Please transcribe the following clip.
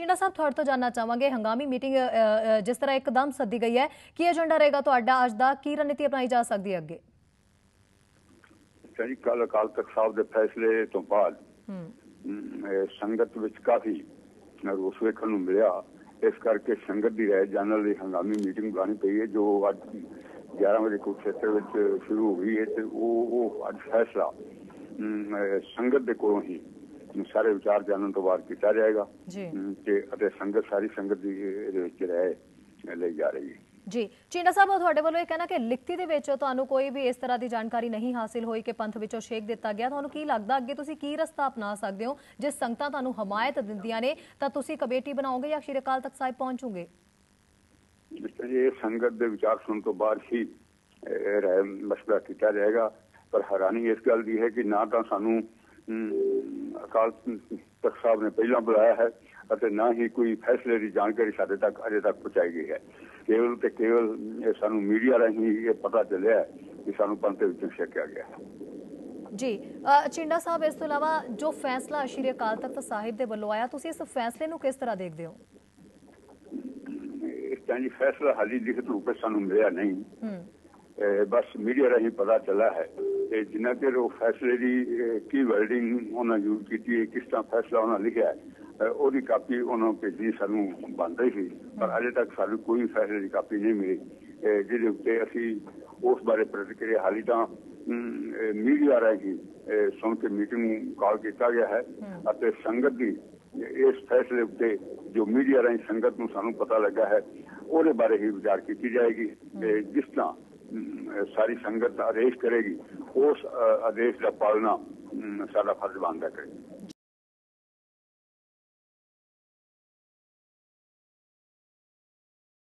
ਚਿੰਡਾ ਸਾਹਿਬ ਤੁਹਾਡੇ ਤੋਂ ਜਾਨਣਾ ਚਾਹਾਂਗੇ। ਹੰਗਾਮੀ ਮੀਟਿੰਗ ਜਿਸ ਤਰ੍ਹਾਂ ਇੱਕਦਮ ਸੱਦੀ ਗਈ ਹੈ ਕੀ ਏਜੰਡਾ ਰਹੇਗਾ ਤੁਹਾਡਾ? ਅੱਜ ਦਾ ਕੀ ਰਣਨੀਤੀ ਅਪਣਾਈ ਜਾ ਸਕਦੀ ਹੈ ਅੱਗੇ? ਜੀ ਕੱਲ ਅਕਾਲ ਤਖਤ ਸਾਹਿਬ ਦੇ ਫੈਸਲੇ ਤੋਂ ਬਾਅਦ ਸੰਗਤ ਵਿੱਚ ਕਾਫੀ ਰੋਸ ਵੇਖਣ ਨੂੰ ਮਿਲਿਆ। ਇਸ ਕਰਕੇ ਸੰਗਤ ਦੀ ਰਾਏ ਜਾਣਨ ਲਈ ਹੰਗਾਮੀ ਮੀਟਿੰਗ ਬੁਲਾਣੀ ਪਈ ਹੈ ਜੋ ਅੱਜ 11 ਵਜੇ ਕੁਰਕਸ਼ੇਤਰ ਵਿੱਚ ਸ਼ੁਰੂ ਹੋ ਗਈ ਹੈ ਤੇ ਉਹ ਉਹ ਅੱਜ ਫੈਸਲਾ ਸੰਗਤ ਦੇ ਕੋਲੋਂ ਹੀ ਸਾਰੇ ਵਿਚਾਰ ਜਾਣਨ ਤੋਂ ਬਾਅਦ ਕੀਤਾ ਜਾਏਗਾ। ਤੇ ਅਤੇ ਸੰਗਤ ਸਾਰੀ ਸੰਗਤ ਦੀ ਇਹਦੇ ਵਿੱਚ ਰਾਏ ਲਈ ਜਾ ਰਹੀ ਹੈ। ਜੀ। ਚਿੰਡਾ ਸਾਹਿਬ ਤੁਹਾਡੇ ਵੱਲੋਂ ਇਹ ਕਹਿਣਾ ਕਿ ਲਿਖਤੀ ਦੇ ਵਿੱਚ ਤੁਹਾਨੂੰ ਕੋਈ ਵੀ ਇਸ ਤਰ੍ਹਾਂ ਦੀ ਜਾਣਕਾਰੀ ਨਹੀਂ ਹਾਸਿਲ ਹੋਈ ਕਿ ਪੰਥ ਵਿੱਚੋਂ ਸ਼ੇਕ ਦਿੱਤਾ ਗਿਆ। ਤੁਹਾਨੂੰ ਕੀ ਲੱਗਦਾ ਅੱਗੇ ਤੁਸੀਂ ਕੀ ਰਸਤਾ ਅਪਣਾ ਸਕਦੇ ਹੋ? ਜੇ ਸੰਗਤਾਂ ਤੁਹਾਨੂੰ ਹਮਾਇਤ ਦਿੰਦੀਆਂ ਨੇ ਤਾਂ ਤੁਸੀਂ ਕਮੇਟੀ ਬਣਾਓਗੇ ਜਾਂ ਸ਼੍ਰੀ ਅਕਾਲ ਤਖਤ ਸਾਹਿਬ ਪਹੁੰਚੋਗੇ? ਇਹ ਸੰਗਤ ਦੇ ਵਿਚਾਰ ਸੁਣਨ ਤੋਂ ਬਾਅਦ ਹੀ ਮਸਲਾ ਕੀਤਾ ਜਾਏਗਾ। ਪਰ ਹੈਰਾਨੀ ਇਸ ਗੱਲ ਦੀ ਹੈ ਕਿ ਨਾ ਤਾਂ ਸਾਨੂੰ ਅਕਾਲ ਤਖਤ ਸਾਹਿਬ ਨੇ ਪਹਿਲਾਂ ਬੁਲਾਇਆ ਹੈ ਅਤੇ ਨਾ ਹੀ ਕੋਈ ਫੈਸਲੇ ਦੀ ਜਾਣਕਾਰੀ ਸਾਡੇ ਤੱਕ ਅਜੇ ਤੱਕ ਪਹੁੰਚਾਈ ਗਈ ਹੈ। ਕੇਵਲ ਤੇ ਕੇਵਲ ਸਾਨੂੰ ਮੀਡੀਆ ਰਾਹੀਂ ਇਹ ਪਤਾ ਚੱਲਿਆ ਹੈ ਕਿ ਸਾਨੂੰ ਪੰਥ ਦੇ ਵਿੱਚੋਂ ਛਕਿਆ ਗਿਆ ਹੈ। ਜੀ ਚਿੰਡਾ ਸਾਹਿਬ ਇਸ ਤੋਂ ਇਲਾਵਾ ਜੋ ਫੈਸਲਾ ਸ਼੍ਰੀ ਅਕਾਲ ਤਖਤ ਸਾਹਿਬ ਦੇ ਵੱਲੋਂ ਆਇਆ ਤੁਸੀਂ ਇਸ ਫੈਸਲੇ ਨੂੰ ਕਿਸ ਤਰ੍ਹਾਂ ਦੇਖਦੇ ਹੋ? ਇਸ ਤਾਂ ਜੀ ਫੈਸਲਾ ਹਾਲੀ ਲਿਖਤ ਰੂਪ ਸਾਨੂੰ ਮਿਲਿਆ ਨਹੀਂ। ਬਸ ਮੀਡੀਆ ਰਾਹੀਂ ਪਤਾ ਚੱਲਾ ਹੈ ਤੇ ਜਿੰਨਾ ਚਿਰ ਉਹ ਫੈਸਲੇ ਦੀ ਇਹ, ਕੀ ਵਰਡਿੰਗ ਉਹਨਾਂ ਯੂਜ਼ ਕੀਤੀ ਹੈ ਕਿਸ ਤਰ੍ਹਾਂ ਫੈਸਲਾ ਉਹਨਾਂ ਲਿਖਿਆ ਉਹਦੀ ਕਾਪੀ ਉਹਨਾਂ ਭੇਜੀ ਸਾਨੂੰ ਬੰਦ ਰਹੀ ਸੀ। ਪਰ ਅਜੇ ਤੱਕ ਸਾਨੂੰ ਕੋਈ ਫੈਸਲੇ ਦੀ ਕਾਪੀ ਨਹੀਂ ਮਿਲੀ। ਇਹ ਜਿਹਦੇ ਉੱਤੇ ਅਸੀਂ ਉਸ ਬਾਰੇ ਪ੍ਰਤੀਕਿਰਿਆ ਹਾਲੀ ਤਾਂ ਇਹ ਮੀਡੀਆ ਰਾਹੀਂ ਇਹ ਸੁਣ ਕੇ ਮੀਟਿੰਗ ਕਾਲ ਕੀਤਾ ਗਿਆ ਹੈ ਅਤੇ ਸੰਗਤ ਦੀ ਇਸ ਫੈਸਲੇ ਉੱਤੇ ਜੋ ਮੀਡੀਆ ਰਾਹੀਂ ਸੰਗਤ ਨੂੰ ਸਾਨੂੰ ਪਤਾ ਲੱਗਾ ਹੈ ਉਹਦੇ ਬਾਰੇ ਹੀ ਵਿਚਾਰ ਕੀਤੀ ਜਾਏਗੀ। ਜਿਸ ਤਰ੍ਹਾਂ ਸਾਰੀ ਸੰਗਤ ਆਦੇਸ਼ ਕਰੇਗੀ ټول افغان دې د پالنا ساده فرض باندې کړی